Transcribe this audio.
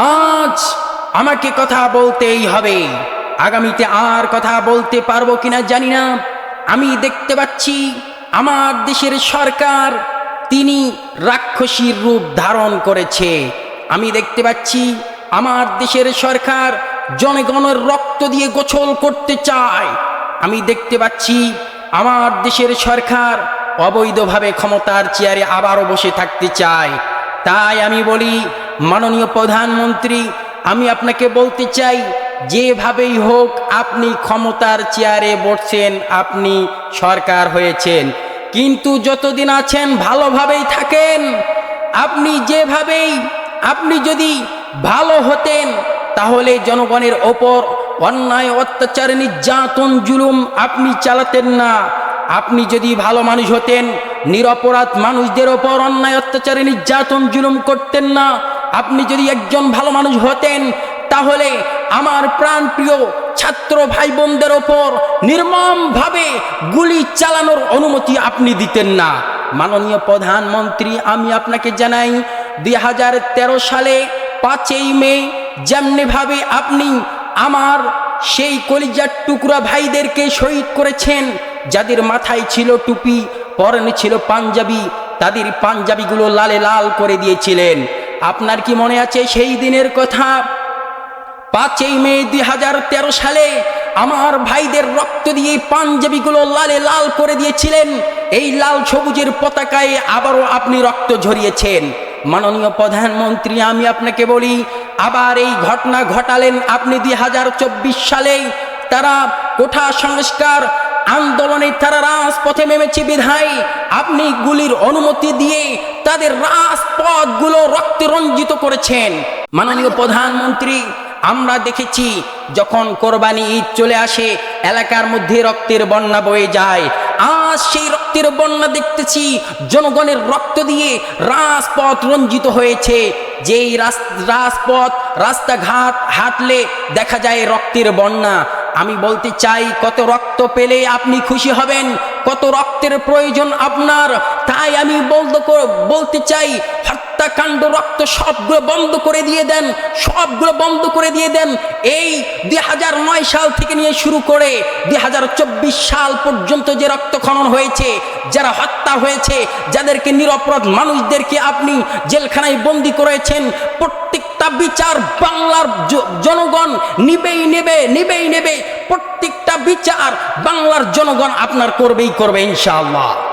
আজ আমাকে কথা বলতেই হবে। আগামীতে আর কথা বলতে পারব কিনা জানি না। আমি দেখতে পাচ্ছি আমার দেশের সরকার তিনি রাক্ষসীর রূপ ধারণ করেছে। আমি দেখতে পাচ্ছি আমার দেশের সরকার জনগণের রক্ত দিয়ে গোছল করতে চায়। আমি দেখতে পাচ্ছি আমার দেশের সরকার অবৈধভাবে ক্ষমতার চেয়ারে আবারও বসে থাকতে চায়। তাই আমি বলি মাননীয় প্রধানমন্ত্রী, আমি আপনাকে বলতে চাই, যেভাবেই হোক আপনি ক্ষমতার চেয়ারে বসছেন, আপনি সরকার হয়েছেন। কিন্তু যতদিন আছেন, ভালোভাবেই থাকেন। আপনি যেভাবেই, আপনি যদি ভালো হতেন, তাহলে জনগণের ওপর অন্যায়, অত্যাচার, নির্যাতন, জুলুম আপনি চালাতেন না। আপনি যদি ভালো মানুষ হতেন, নিরপরাধ মানুষদের ওপর অন্যায়, অত্যাচারে, নির্যাতন, জুলুম করতেন না আপনি যদি একজন ভালো মানুষ হতেন, তাহলে আমার প্রাণ প্রিয় ছাত্র ভাই বোনদের ওপর নির্মমভাবে গুলি চালানোর অনুমতি আপনি দিতেন না। মাননীয় প্রধানমন্ত্রী, আমি আপনাকে জানাই, দুই হাজার তেরো সালে পাঁচই মে যেমনিভাবে আপনি আমার সেই কলিজার টুকরা ভাইদেরকে শহীদ করেছেন, যাদের মাথায় ছিল টুপি, পরনে ছিল পাঞ্জাবি, তাদের পাঞ্জাবিগুলো লালে লাল করে দিয়েছিলেন। আপনার কি মনে আছে সেই দিনের কথা? পাঁচই মে দুই হাজার তেরো সালে আমার ভাইদের রক্ত দিয়ে পাঞ্জাবিগুলো লালে লাল করে দিয়েছিলেন। এই লাল সবুজের পতাকায় আবারও আপনি রক্ত ঝরিয়েছেন। মাননীয় প্রধানমন্ত্রী, আমি আপনাকে বলি, আবার এই ঘটনা ঘটালেন আপনি দুই হাজার চব্বিশ সালে। তারা কোঠা সংস্কার আন্দোলনে তারা রাজপথে নেমেছে বিধায়, আপনি গুলির অনুমতি দিয়ে তাদের রাজপথগুলো রক্তে রঞ্জিত করেছেন। মাননীয় প্রধানমন্ত্রী, আমরা দেখেছি যখন কোরবানি ঈদ চলে আসে, এলাকার মধ্যে রক্তের বন্যা বয়ে যায়। আজ সেই রক্তের বন্যা দেখতেছি, জনগণের রক্ত দিয়ে রাজপথ রঞ্জিত হয়েছে। যেই রাজপথ, রাস্তাঘাট হাঁটলে দেখা যায় রক্তের বন্যা। আমি বলতে চাই কত রক্ত পেলে আপনি খুশি হবেন কত রক্তের প্রয়োজন আপনার। তাই আমি বলতে বলতে চাই, হত্যাকাণ্ড রক্ত সবগুলো বন্ধ করে দিয়ে দেন, সবগুলো বন্ধ করে দিয়ে দেন। এই দুই হাজার নয় সাল থেকে নিয়ে শুরু করে দুই হাজার চব্বিশ সাল পর্যন্ত যে রক্ত খনন হয়েছে, যারা হত্যা হয়েছে, যাদেরকে নিরপরাধ মানুষদেরকে আপনি জেলখানায় বন্দি করেছেন, প্রত্যেকটা বিচার বাংলার জনগণ নিবেই নেবে নিবেই নেবে বিচার বাংলার জনগণ আপনার করবেই করবে ইনশাআল্লাহ।